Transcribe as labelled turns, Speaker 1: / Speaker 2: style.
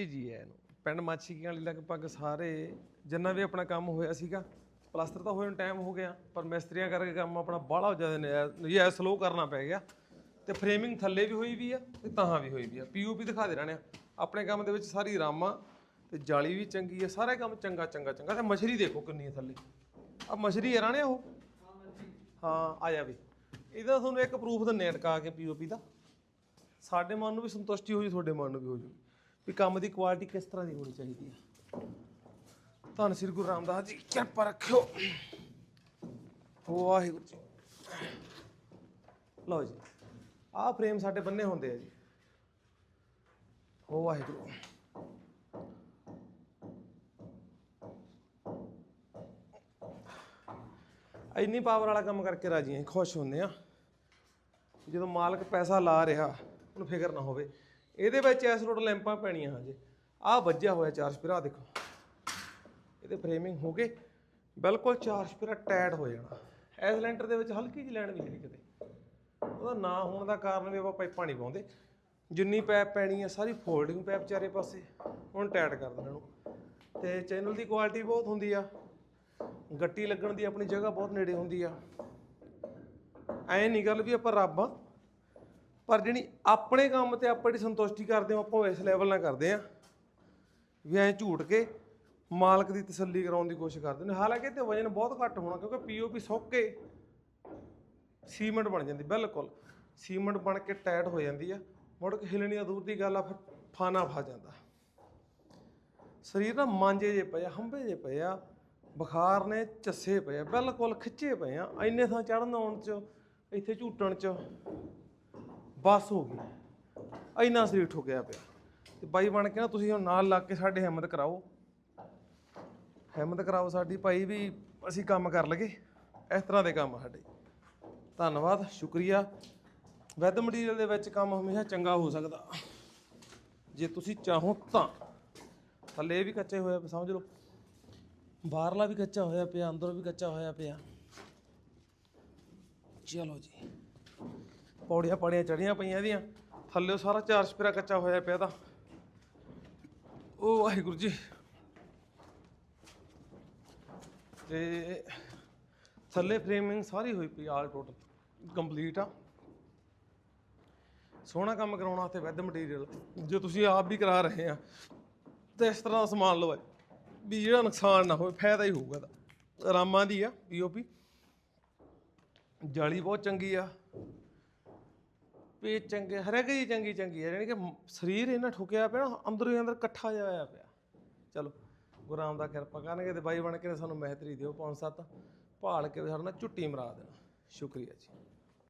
Speaker 1: ਜੀ ਜੀ ਹੈ ਇਹਨੂੰ ਪਿੰਡ ਮਾਛੀਆਂ ਵਾਲੀ ਲਗਭਗ ਸਾਰੇ, ਜਿੰਨਾ ਵੀ ਆਪਣਾ ਕੰਮ ਹੋਇਆ ਸੀਗਾ ਪਲਾਸਟਰ ਤਾਂ ਹੋਏ ਨੂੰ ਟਾਈਮ ਹੋ ਗਿਆ, ਪਰ ਮਿਸਤਰੀਆਂ ਕਰਕੇ ਕੰਮ ਆਪਣਾ ਬਾਹਲਾ ਜ਼ਿਆਦਾ ਨਜਾਇਜ਼ ਸਲੋ ਕਰਨਾ ਪੈ ਗਿਆ। ਤੇ ਫਰੇਮਿੰਗ ਥੱਲੇ ਵੀ ਹੋਈ ਵੀ ਆ, ਤੇ ਤਾਹਾਂ ਵੀ ਹੋਈ ਵੀ ਆ। ਪੀਓਪੀ ਦਿਖਾ ਦੇ ਰਹਿਣੇ ਆ ਆਪਣੇ ਕੰਮ ਦੇ ਵਿੱਚ ਸਾਰੀ ਰਾਮਾ, ਤੇ ਜਾਲੀ ਵੀ ਚੰਗੀ ਆ, ਸਾਰਾ ਕੰਮ ਚੰਗਾ ਚੰਗਾ ਚੰਗਾ। ਤੇ ਮਛਰੀ ਦੇਖੋ ਕਿੰਨੀ ਹੈ ਥੱਲੇ। ਆ ਮਛਰੀ ਹੈ ਰਾਣੇ ਉਹ? ਹਾਂ, ਆ ਜਾ ਵੀ। ਇਹਦਾ ਤੁਹਾਨੂੰ ਇੱਕ ਪ੍ਰੂਫ ਦਿੰਨੇ ਆ ਟਕਾ ਕੇ ਪੀਓਪੀ ਦਾ। ਸਾਡੇ ਮਨ ਨੂੰ ਵੀ ਸੰਤੁਸ਼ਟੀ ਹੋ ਤੁਹਾਡੇ ਮਨ ਨੂੰ ਵੀ ਹੋ ਜੂ। ਵੀ ਕੰਮ ਦੀ ਕੁਆਲਿਟੀ ਕਿਸ ਤਰ੍ਹਾਂ ਦੀ ਹੋਣੀ ਚਾਹੀਦੀ ਹੈ। ਧੰਨ ਸ੍ਰੀ ਗੁਰੂ ਰਾਮਦਾਸ ਜੀ, ਕਿਰਪਾ ਰੱਖਿਓ। ਵਾਹਿਗੁਰੂ ਜੀ। ਲਓ ਜੀ, ਆਹ ਫਰੇਮ ਸਾਡੇ ਬੰਨੇ ਹੁੰਦੇ ਆ ਜੀ। ਓ ਵਾਹਿਗੁਰੂ। ਇੰਨੀ ਪਾਵਰ ਵਾਲਾ ਕੰਮ ਕਰਕੇ ਰਾਜੀ ਹਾਂ ਖੁਸ਼ ਹੁੰਦੇ ਆ। ਜਦੋਂ ਮਾਲਕ ਪੈਸਾ ਲਾ ਰਿਹਾ, ਉਹਨੂੰ ਫਿਕਰ ਨਾ ਹੋਵੇ। ਇਹਦੇ ਵਿੱਚ ਇਸ ਰੋਡ ਲੈਂਪਾਂ ਪੈਣੀਆਂ ਹਜੇ। ਆਹ ਵੱਜਿਆ ਹੋਇਆ ਚਾਰ ਸਪੀਰਾ ਦੇਖੋ। ਇਹਦੇ ਫਰੇਮਿੰਗ ਹੋ ਗਏ। ਬਿਲਕੁਲ ਚਾਰ ਸਪੀਰਾ ਟਾਈਟ ਹੋ ਜਾਣਾ। ਐਸ ਲੈਂਟਰ ਦੇ ਵਿੱਚ ਹਲਕੀ ਜਿਹੀ ਲੈਣ ਵੀ ਨਹੀਂ ਕਿਤੇ। ਉਹਦਾ ਨਾ ਹੋਣ ਦਾ ਕਾਰਨ ਵੀ ਆਪਾਂ ਪਾਈਪਾਂ ਨਹੀਂ ਪਾਉਂਦੇ। ਜਿੰਨੀ ਪੈਪ ਪੈਣੀ ਹੈ ਸਾਰੀ ਫੋਲਡਿੰਗ ਪੈਪ ਚਾਰੇ ਪਾਸੇ। ਹੁਣ ਟਾਈਟ ਕਰ ਦੇਣਾ ਇਹਨੂੰ। ਤੇ ਚੈਨਲ ਦੀ ਕੁਆਲਿਟੀ ਬਹੁਤ ਹੁੰਦੀ ਆ। ਗੱਟੀ ਲੱਗਣ ਦੀ ਆਪਣੀ ਜਗ੍ਹਾ ਬਹੁਤ ਨੇੜੇ ਹੁੰਦੀ ਆ। ਐ ਨਹੀਂ ਗੱਲ ਵੀ ਆਪਾਂ ਰੱਬ ਆ। ਪਰ ਜਿਹੜੀ ਆਪਣੇ ਕੰਮ ਤੇ ਆਪਣੀ ਸੰਤੁਸ਼ਟੀ ਕਰਦੇ ਹਾਂ, ਆਪਾਂ ਇਸ ਲੈਵਲ ਨਾਲ ਕਰਦੇ ਆ ਵੀ ਐ ਝੂਟ ਕੇ ਮਾਲਕ ਦੀ ਤਸੱਲੀ ਕਰਾਉਣ ਦੀ ਕੋਸ਼ਿਸ਼ ਕਰਦੇ ਨੇ। ਹਾਲਾਂਕਿ ਤੇ ਵਜਨ ਬਹੁਤ ਘੱਟ ਹੋਣਾ ਕਿਉਂਕਿ ਪੀਓਪੀ ਸੁੱਕ ਕੇ ਸੀਮੈਂਟ ਬਣ ਜਾਂਦੀ, ਬਿਲਕੁਲ। ਸੀਮੈਂਟ ਬਣ ਕੇ ਟਾਈਟ ਹੋ ਜਾਂਦੀ ਆ। ਮੁੜ ਕੇ ਹਿਲਣੀ ਤਾਂ ਦੂਰ ਦੀ ਗੱਲ ਆ, ਫਿਰ ਫਾਨਾ ਫਾ ਜਾਂਦਾ। ਸਰੀਰ ਨਾ ਮਾਂਜੇ ਜੇ ਪਏ ਆ, ਹੰਬੇ ਜੇ ਪਏ ਆ, ਬੁਖਾਰ ਨੇ ਚੱਸੇ ਪਏ ਆ, ਬਿਲਕੁਲ ਖਿੱਚੇ ਪਏ ਆ। ਇੰਨੇ ਥਾਂ ਚੜਨ ਆਉਣ ਚ, ਇੱਥੇ ਝੂਟਣ ਚ ਬਸ ਹੋ ਗਈ। ਇੰਨਾ ਸਰੀਰ ਠੁਕਿਆ ਪਿਆ। ਤੇ ਬਾਈ ਬਣ ਕੇ ਨਾ ਤੁਸੀਂ ਹੁਣ ਨਾਲ ਲੱਗ ਕੇ ਸਾਡੇ ਹਿੰਮਤ ਕਰਾਓ। ਹਿੰਮਤ ਕਰਾਓ ਸਾਡੀ ਭਾਈ ਵੀ ਅਸੀਂ ਕੰਮ ਕਰ ਲਗੇ ਇਸ ਤਰ੍ਹਾਂ ਦੇ ਕੰਮ ਸਾਡੇ। ਧੰਨਵਾਦ, ਸ਼ੁਕਰੀਆ। ਵੈਦ ਮਟੀਰੀਅਲ ਦੇ ਵਿੱਚ ਕੰਮ ਹਮੇਸ਼ਾ ਚੰਗਾ ਹੋ ਸਕਦਾ। ਜੇ ਤੁਸੀਂ ਚਾਹੋ ਤਾਂ। ਥੱਲੇ ਵੀ ਕੱਚੇ ਹੋਇਆ ਸਮਝ ਲਓ। ਬਾਹਰਲਾ ਵੀ ਕੱਚਾ ਹੋਇਆ ਪਿਆ, ਅੰਦਰੋਂ ਵੀ ਕੱਚਾ ਹੋਇਆ ਪਿਆ। ਚਲੋ ਜੀ। ਪੌੜੀਆਂ ਪੜੀਆਂ ਚੜੀਆਂ ਪਈਆਂ ਇਹਦੀਆਂ। ਥੱਲੇ ਸਾਰਾ ਚਾਰ ਸਪੇਰਾ ਕੱਚਾ ਹੋਇਆ ਪਿਆ ਤਾਂ ਉਹ ਵਾਹਿਗੁਰੂ ਜੀ। ਤੇ ਥੱਲੇ ਫਰੇਮਿੰਗ ਸਾਰੀ ਹੋਈ ਪਈ, ਆਲ ਟੋਟਲ। ਕੰਪਲੀਟ ਆ। ਸੋਹਣਾ ਕੰਮ ਕਰਾਉਣਾ ਤੇ ਵੈਦ ਮਟੀਰੀਅਲ ਜੇ ਤੁਸੀਂ ਆਪ ਵੀ ਕਰਾ ਰਹੇ ਆ, ਤੇ ਇਸ ਤਰ੍ਹਾਂ ਦਾ ਸਮਾਨ ਲਵਾਏ ਵੀ ਜਿਹੜਾ ਨੁਕਸਾਨ ਨਾ ਹੋਵੇ, ਫਾਇਦਾ ਹੀ ਹੋਊਗਾ ਤਾਂ ਰਾਮਾਂ ਦੀ ਆ ਪੀਓਪੀ ਜਾਲੀ ਬਹੁਤ ਚੰਗੀ ਆ। ਪੇਚ ਚੰਗੇ, ਹਰੇਕ ਹੀ ਚੰਗੀ ਚੰਗੀ ਹੈ ਯਾਨੀ ਕਿ ਮ- ਸਰੀਰ ਇਹਨਾਂ ਠੁਕਿਆ ਪਿਆ ਨਾ, ਅੰਦਰੋਂ ਹੀ ਅੰਦਰ ਇਕੱਠਾ ਜਿਹਾ ਹੋਇਆ ਪਿਆ। ਚਲੋ, ਗੁਰੂ ਗੁਰਾਮ ਦਾ ਕਿਰਪਾ ਕਰਨਗੇ ਤੇ ਬਾਈ ਬਣ ਕੇ ਤੇ ਸਾਨੂੰ ਮਹਿਤਰੀ ਦਿਓ ਪੰਜ ਸੱਤ, ਭਾਲ ਕੇ ਸਾਡੇ ਨਾਲ ਝੁੱਟੀ ਮਰਾ ਦੇਣਾ। ਸ਼ੁਕਰੀਆ ਜੀ।